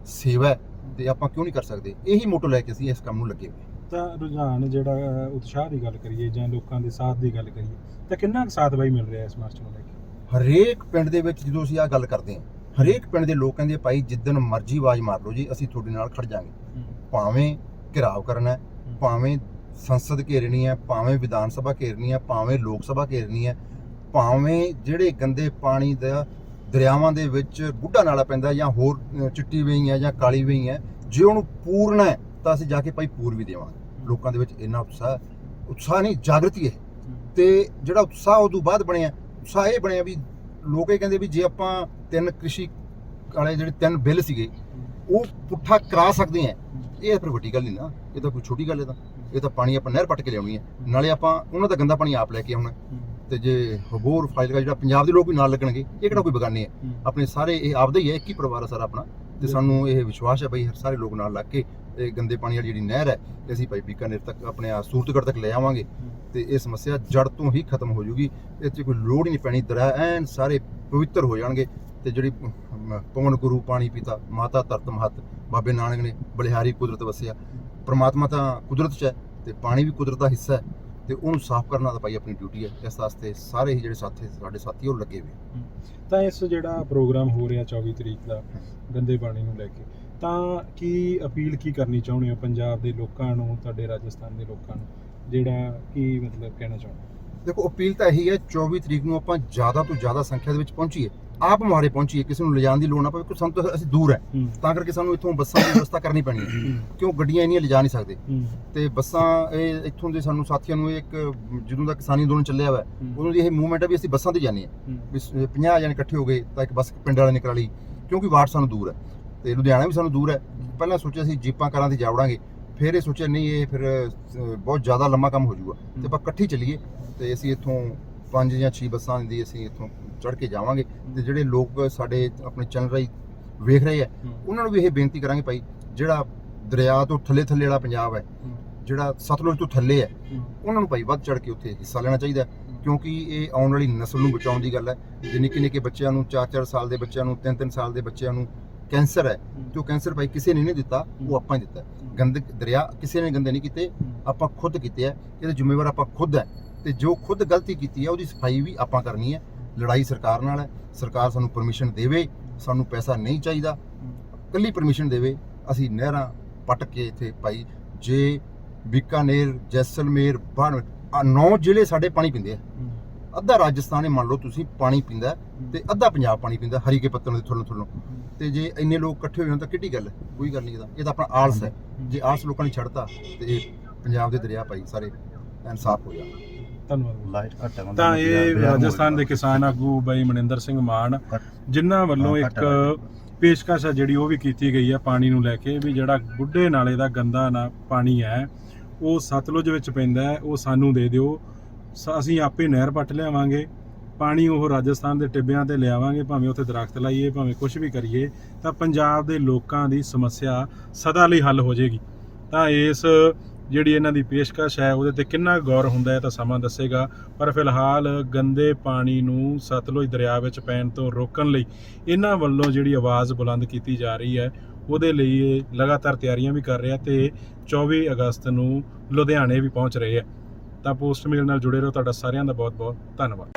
ਸੇਵਾ ਹੈ ਤੇ ਆਪਾਂ ਕਿਉਂ ਨਹੀਂ ਕਰ ਸਕਦੇ? ਇਹੀ ਮੋਟੋ ਲੈ ਕੇ ਅਸੀਂ ਇਸ ਕੰਮ ਨੂੰ ਲੱਗੇ ਹੋਏ ਤਾਂ ਰੁਝਾਨ ਜਿਹੜਾ ਉਤਸ਼ਾਹ ਦੀ ਗੱਲ ਕਰੀਏ ਜਾਂ ਲੋਕਾਂ ਦੇ ਸਾਥ ਦੀ ਗੱਲ ਕਰੀਏ ਤਾਂ ਕਿੰਨਾ ਸਾਥ ਬਾਈ ਮਿਲ ਰਿਹਾ ਇਸ ਮਾਰਚ ਨੂੰ ਲੈ ਕੇ? ਹਰੇਕ ਪਿੰਡ ਦੇ ਵਿੱਚ ਜਦੋਂ ਅਸੀਂ ਆ ਗੱਲ ਕਰਦੇ ਹਾਂ ਹਰੇਕ ਪਿੰਡ ਦੇ ਲੋਕ ਕਹਿੰਦੇ ਭਾਈ ਜਿੱਦਣ ਮਰਜ਼ੀ ਆਵਾਜ਼ ਮਾਰ ਲਓ ਜੀ ਅਸੀਂ ਤੁਹਾਡੇ ਨਾਲ ਖੜ ਜਾਾਂਗੇ ਭਾਵੇਂ ਘਿਰਾਵ ਕਰਨਾ ਹੈ ਭਾਵੇਂ ਸੰਸਦ ਘੇਰਨੀ ਹੈ ਭਾਵੇਂ ਵਿਧਾਨ ਸਭਾ ਘੇਰਨੀ ਹੈ ਭਾਵੇਂ ਲੋਕ ਸਭਾ ਘੇਰਨੀ ਹੈ ਭਾਵੇਂ ਜਿਹੜੇ ਗੰਦੇ ਪਾਣੀ ਦਾ ਦਰਿਆਵਾਂ ਦੇ ਵਿੱਚ ਗੁੱਡਾ ਨਾਲਾ ਪੈਂਦਾ ਜਾਂ ਹੋਰ ਚਿੱਟੀ ਵੇਈ ਹੈ ਜਾਂ ਕਾਲੀ ਵੇਈ ਹੈ ਜੇ ਉਹਨੂੰ ਪੂਰਨਾ ਹੈ ਤਾਂ ਅਸੀਂ ਜਾ ਕੇ ਭਾਈ ਪੂਰ ਵੀ ਦੇਵਾਂਗੇ। ਲੋਕਾਂ ਦੇ ਵਿੱਚ ਇੰਨਾ ਉਤਸ਼ਾਹ ਉਤਸ਼ਾਹ ਨਹੀਂ ਜਾਗਰਤੀ ਹੈ। ਹੂੰ, ਤੇ ਜਿਹੜਾ ਉਤਸ਼ਾਹ ਉਦੋਂ ਬਾਅਦ ਬਣਿਆ ਉਤਸ਼ਾਹ ਇਹ ਬਣਿਆ ਵੀ ਲੋਕ ਇਹ ਕਹਿੰਦੇ ਵੀ ਜੇ ਆਪਾਂ ਤਿੰਨ ਕ੍ਰਿਸ਼ੀ ਵਾਲੇ ਜਿਹੜੇ ਤਿੰਨ ਬਿੱਲ ਸੀਗੇ ਉਹ ਪੁੱਠਾ ਕਰਾ ਸਕਦੇ ਆ ਇਹ ਫਿਰ ਵੱਡੀ ਗੱਲ ਨਹੀਂ ਨਾ। ਇਹ ਤਾਂ ਕੋਈ ਛੋਟੀ ਗੱਲ ਹੈ ਤਾਂ। ਇਹ ਤਾਂ ਪਾਣੀ ਆਪਾਂ ਨਹਿਰ ਪੱਟ ਕੇ ਲਿਆਉਣੀ ਹੈ। ਨਾਲੇ ਆਪਾਂ ਉਹਨਾਂ ਦਾ ਗੰਦਾ ਪਾਣੀ ਆਪ ਲੈ ਕੇ ਆਉਣਾ ਹੂੰ, ਤੇ ਜੇ ਹਬੋਰ ਫਾਈਲ ਜਿਹੜਾ ਪੰਜਾਬ ਦੇ ਲੋਕ ਵੀ ਨਾਲ ਲੱਗਣਗੇ ਇਹ ਕਿਹੜਾ ਕੋਈ ਬਗਾਨੇ ਹੈ? ਆਪਣੇ ਸਾਰੇ ਇਹ ਆਪਦਾ ਹੀ ਹੈ ਇੱਕ ਹੀ ਪਰਿਵਾਰ ਹੈ ਸਾਰਾ ਆਪਣਾ। ਤੇ ਸਾਨੂੰ ਇਹ ਵਿਸ਼ਵਾਸ ਹੈ ਬਈ ਸਾਰੇ ਲੋਕ ਨਾਲ ਲੱਗ ਕੇ ਇਹ ਗੰਦੇ ਪਾਣੀ ਵਾਲੀ ਜਿਹੜੀ ਨਹਿਰ ਹੈ ਇਹ ਅਸੀਂ ਭਾਈ ਬੀਕਾਨੇਰ ਤੱਕ ਆਪਣੇ ਆ ਸੂਰਤਗੜ੍ਹ ਤੱਕ ਲੈ ਆਵਾਂਗੇ। ਤੇ ਇਹ ਸਮੱਸਿਆ ਜੜ ਤੋਂ ਹੀ ਖਤਮ ਹੋ ਜੂਗੀ। ਇਹ 'ਚ ਕੋਈ ਲੋੜ ਹੀ ਨਹੀਂ ਪੈਣੀ, ਦਰਿਆ ਐਨ ਸਾਰੇ ਪਵਿੱਤਰ ਹੋ ਜਾਣਗੇ। ਤੇ ਜਿਹੜੀ ਪਵਨ ਗੁਰੂ ਪਾਣੀ ਪੀਤਾ, ਮਾਤਾ ਧਰਤ ਮਹਤ, ਬਾਬੇ ਨਾਨਕ ਨੇ ਬਲਿਹਾਰੀ ਕੁਦਰਤ ਵਸਿਆ। ਪ੍ਰਮਾਤਮਾ ਤਾਂ ਕੁਦਰਤ 'ਚ ਹੈ ਤੇ ਪਾਣੀ ਵੀ ਕੁਦਰਤ ਦਾ ਹਿੱਸਾ ਹੈ। ਤੇ ਉਹਨੂੰ ਸਾਫ਼ ਕਰਨਾ ਤਾਂ ਭਾਈ ਆਪਣੀ ਡਿਊਟੀ ਹੈ। ਇਸ ਵਾਸਤੇ ਸਾਰੇ ਹੀ ਜਿਹੜੇ ਸਾਥੀ, ਸਾਡੇ ਸਾਥੀ ਉਹ ਲੱਗੇ ਹੋਏ ਤਾਂ ਇਸ ਜਿਹੜਾ ਪ੍ਰੋਗਰਾਮ ਹੋ ਰਿਹਾ 24 ਤਰੀਕ ਦਾ, ਗੰਦੇ ਪਾਣੀ ਨੂੰ ਲੈ ਕੇ ਤਾਂ ਕੀ ਅਪੀਲ ਕੀ ਕਰਨੀ ਚਾਹੁੰਦੇ ਹੋ ਪੰਜਾਬ ਦੇ ਲੋਕਾਂ ਨੂੰ ਤੁਹਾਡੇ ਰਾਜਸਥਾਨ ਦੇ ਲੋਕਾਂ ਨੂੰ? ਜਿਹੜਾ ਕੀ ਮਤਲਬ ਕਹਿਣਾ ਚਾਹੁੰਦੇ? ਦੇਖੋ ਅਪੀਲ ਤਾਂ ਇਹੀ ਹੈ 24 ਤਰੀਕ ਨੂੰ ਆਪਾਂ ਜ਼ਿਆਦਾ ਤੋਂ ਜ਼ਿਆਦਾ ਸੰਖਿਆ ਦੇ ਵਿੱਚ ਪਹੁੰਚੀਏ। ਆਪ ਮੁਹਾਰੇ ਪਹੁੰਚੀਏ ਕਿਸੇ ਨੂੰ ਲਿਜਾਣ ਦੀ ਲੋੜ ਨਾ ਪਵੇ ਕਿਉਂਕਿ ਸਾਨੂੰ ਅਸੀਂ ਦੂਰ ਹੈ। ਤਾਂ ਕਰਕੇ ਸਾਨੂੰ ਇੱਥੋਂ ਬੱਸਾਂ ਦੀ ਵਿਵਸਥਾ ਕਰਨੀ ਪੈਣੀ ਹੈ। ਕਿਉਂ ਗੱਡੀਆਂ ਇੰਨੀਆਂ ਲਿਜਾ ਨਹੀਂ ਸਕਦੇ? ਤੇ ਬੱਸਾਂ ਇਹ ਇੱਥੋਂ ਦੇ ਸਾਨੂੰ ਸਾਥੀਆਂ ਨੂੰ ਇੱਕ ਜਦੋਂ ਦਾ ਕਿਸਾਨੀ ਅੰਦੋਲਨ ਚੱਲਿਆ ਹੋਇਆ ਉਦੋਂ ਦੀ ਇਹ ਮੂਵਮੈਂਟ ਹੈ ਵੀ ਅਸੀਂ ਬੱਸਾਂ ਤੇ ਜਾਂਦੇ ਹਾਂ। ਹੂੰ, ਵੀ 50 ਜਣੇ ਇਕੱਠੇ ਹੋ ਗਏ ਤਾਂ ਇੱਕ ਬੱਸ ਪਿੰਡ ਵਾਲੇ ਨਿਕਲ ਲਈ। ਕਿਉਂਕਿ ਵਾਰਡ ਸਾਨੂੰ ਦੂਰ ਹੈ। ਤੇ ਲੁਧਿਆਣਾ ਵੀ ਸਾਨੂੰ ਦੂਰ ਹੈ। ਪਹਿਲਾਂ ਸੋਚਿਆ ਸੀ ਜੀਪਾਂ ਕਾਰਾਂ ਤੇ ਜਾਵੜਾਂਗੇ, ਫਿਰ ਇਹ ਸੋਚਿਆ ਨਹੀਂ, ਇਹ ਫਿਰ ਬਹੁਤ ਜ਼ਿਆਦਾ ਲੰਮਾ ਕੰਮ ਹੋ ਜਾਊਗਾ। ਤੇ ਆਪਾਂ ਇਕੱਠੀ ਚੱਲੀਏ, ਤੇ ਅਸੀਂ ਇੱਥੋਂ ਪੰਜ ਜਾਂ ਛੇ ਬੱਸਾਂ ਦੀ ਅਸੀਂ ਇੱਥੋਂ ਚੜ੍ਹ ਕੇ ਜਾਵਾਂਗੇ। ਤੇ ਜਿਹੜੇ ਲੋਕ ਸਾਡੇ ਆਪਣੇ ਚੈਨਲ ਰਾਹੀਂ, ਵੇਖ ਰਹੇ ਆ ਉਹਨਾਂ ਨੂੰ ਵੀ ਇਹ ਬੇਨਤੀ ਕਰਾਂਗੇ ਭਾਈ, ਜਿਹੜਾ ਦਰਿਆ ਤੋਂ ਥੱਲੇ ਥੱਲੇ ਵਾਲਾ ਪੰਜਾਬ ਹੈ, ਜਿਹੜਾ ਸਤਲੁਜ ਤੋਂ ਥੱਲੇ ਹੈ, ਉਹਨਾਂ ਨੂੰ ਭਾਈ ਵੱਧ ਚੜ ਕੇ ਉੱਥੇ ਹਿੱਸਾ ਲੈਣਾ ਚਾਹੀਦਾ ਕਿਉਂਕਿ ਇਹ ਆਉਣ ਵਾਲੀ ਨਸਲ ਨੂੰ ਬਚਾਉਣ ਦੀ ਗੱਲ ਹੈ, ਜੇ ਨਿੱਕੇ ਨਿੱਕੇ ਬੱਚਿਆਂ ਨੂੰ 4-4 ਸਾਲ ਦੇ ਬੱਚਿਆਂ ਨੂੰ 3-3 ਸਾਲ ਦੇ ਬੱਚਿਆਂ ਨੂੰ ਕੈਂਸਰ ਹੈ ਉਹ ਕੈਂਸਰ ਭਾਈ ਕਿਸੇ ਨੇ ਨਹੀਂ ਦਿੱਤਾ ਉਹ ਆਪਾਂ ਹੀ ਦਿੱਤਾ ਹੈ। ਗੰਦ ਦਰਿਆ ਕਿਸੇ ਨੇ ਗੰਦੇ ਨਹੀਂ ਕੀਤੇ ਆਪਾਂ ਖੁਦ ਕੀਤੇ ਆ ਇਹਦੇ ਜ਼ਿੰਮੇਵਾਰ ਆਪਾਂ ਖੁਦ ਹੈ। ਤੇ ਜੋ ਖੁਦ ਗਲਤੀ ਕੀਤੀ ਹੈ ਉਹਦੀ ਸਫ਼ਾਈ ਵੀ ਆਪਾਂ ਕਰਨੀ ਹੈ। ਲੜਾਈ ਸਰਕਾਰ ਨਾਲ ਹੈ ਸਰਕਾਰ ਸਾਨੂੰ ਪਰਮਿਸ਼ਨ ਦੇਵੇ ਸਾਨੂੰ ਪੈਸਾ ਨਹੀਂ ਚਾਹੀਦਾ। ਕੱਲੀ ਪਰਮਿਸ਼ਨ ਦੇਵੇ ਅਸੀਂ ਨਹਿਰਾਂ ਪੱਟ ਕੇ ਇੱਥੇ ਭਾਈ ਜੇ ਬੀਕਾਨੇਰ ਜੈਸਲਮੇਰ ਬਣ ਨੌ ਜ਼ਿਲ੍ਹੇ ਸਾਡੇ ਪਾਣੀ ਪੀਂਦੇ ਆ। ਹੂੰ, ਅੱਧਾ ਰਾਜਸਥਾਨ ਹੀ ਮੰਨ ਲਓ ਤੁਸੀਂ ਪਾਣੀ ਪੀਂਦਾ ਹੈ ਤੇ ਅੱਧਾ ਪੰਜਾਬ ਪਾਣੀ ਪੀਂਦਾ ਹਰੀਕੇ ਪੱਤਨ ਦੇ ਥੱਲੋਂ ਥੱਲੋਂ ਤੇ ਜੇ ਇੰਨੇ ਲੋਕ ਇਕੱਠੇ ਹੋਏ ਹੋਣ ਤਾਂ ਕਿੱਡੀ ਗੱਲ ਹੈ? ਕੋਈ ਗੱਲ ਨਹੀਂ ਇਹਦਾ। ਇਹ ਤਾਂ ਆਪਣਾ ਆਲਸ ਹੈ। ਜੇ ਆਲਸ ਲੋਕਾਂ ਨੇ ਛੱਡਤਾ ਤੇ ਇਹ ਪੰਜਾਬ ਦੇ ਦਰਿਆ ਭਾਈ ਸਾਰੇ ਐਨ ਸਾਫ਼ ਹੋ ਜਾਣ। ਧੰਨਵਾਦ। ਲਾਈਟ ਘੱਟ ਹੈ ਤਾਂ ਇਹ ਰਾਜਸਥਾਨ ਦੇ ਕਿਸਾਨ ਆਗੂ ਬਾਈ ਮਨਿੰਦਰ ਸਿੰਘ ਮਾਨ ਜਿਨ੍ਹਾਂ ਵੱਲੋਂ ਹਾਂ, ਇੱਕ ਪੇਸ਼ਕਸ਼ ਆ ਜਿਹੜੀ ਉਹ ਵੀ ਕੀਤੀ ਗਈ ਹੈ ਪਾਣੀ ਨੂੰ ਲੈ ਕੇ ਵੀ ਜਿਹੜਾ ਬੁੱਢੇ ਨਾਲੇ ਦਾ ਗੰਦਾ ਨਾ ਪਾਣੀ ਹੈ ਉਹ ਸਤਲੁਜ ਵਿੱਚ ਪੈਂਦਾ ਹੈ ਉਹ ਸਾਨੂੰ ਦੇ ਦਿਓ। ਅਸੀਂ ਆਪੇ ਨਹਿਰ ਪੱਟ ਲਿਆਵਾਂਗੇ, ਪਾਣੀ ਉਹ ਰਾਜਸਥਾਨ ਦੇ ਟਿੱਬਿਆਂ ਤੇ ਲਿਆਵਾਂਗੇ, ਭਾਵੇਂ ਉੱਥੇ ਦਰਖਤ ਲਾਈਏ, ਭਾਵੇਂ ਕੁਝ ਵੀ ਕਰੀਏ, ਤਾਂ ਪੰਜਾਬ ਦੇ ਲੋਕਾਂ ਦੀ ਸਮੱਸਿਆ ਸਦਾ ਲਈ ਹੱਲ ਹੋ ਜਾਏਗੀ। ਤਾਂ ਇਸ ਜਿਹੜੀ ਇਹਨਾਂ ਦੀ ਪੇਸ਼ਕਸ਼ ਹੈ, ਉਹਦੇ ਤੇ ਕਿੰਨਾ ਗੌਰ ਹੁੰਦਾ ਹੈ ਤਾਂ ਸਮਾਂ ਦੱਸੇਗਾ, ਪਰ ਫਿਲਹਾਲ ਗੰਦੇ ਪਾਣੀ ਨੂੰ ਸਤਲੁਜ ਦਰਿਆ ਵਿੱਚ ਪੈਣ ਤੋਂ ਰੋਕਣ ਲਈ ਇਹਨਾਂ ਵੱਲੋਂ ਜਿਹੜੀ ਆਵਾਜ਼ ਬੁਲੰਦ ਕੀਤੀ ਜਾ ਰਹੀ ਹੈ, ਉਹਦੇ ਲਈ ਇਹ ਲਗਾਤਾਰ ਤਿਆਰੀਆਂ ਵੀ ਕਰ ਰਿਹਾ ਤੇ 24 ਅਗਸਤ ਨੂੰ ਲੁਧਿਆਣੇ ਵੀ ਪਹੁੰਚ ਰਹੇ ਹੈ। ਤਾਂ ਪੋਸਟ ਮੇਲ ਨਾਲ ਜੁੜੇ ਰਹੋ। ਤੁਹਾਡਾ ਸਾਰਿਆਂ ਦਾ ਬਹੁਤ ਬਹੁਤ ਧੰਨਵਾਦ।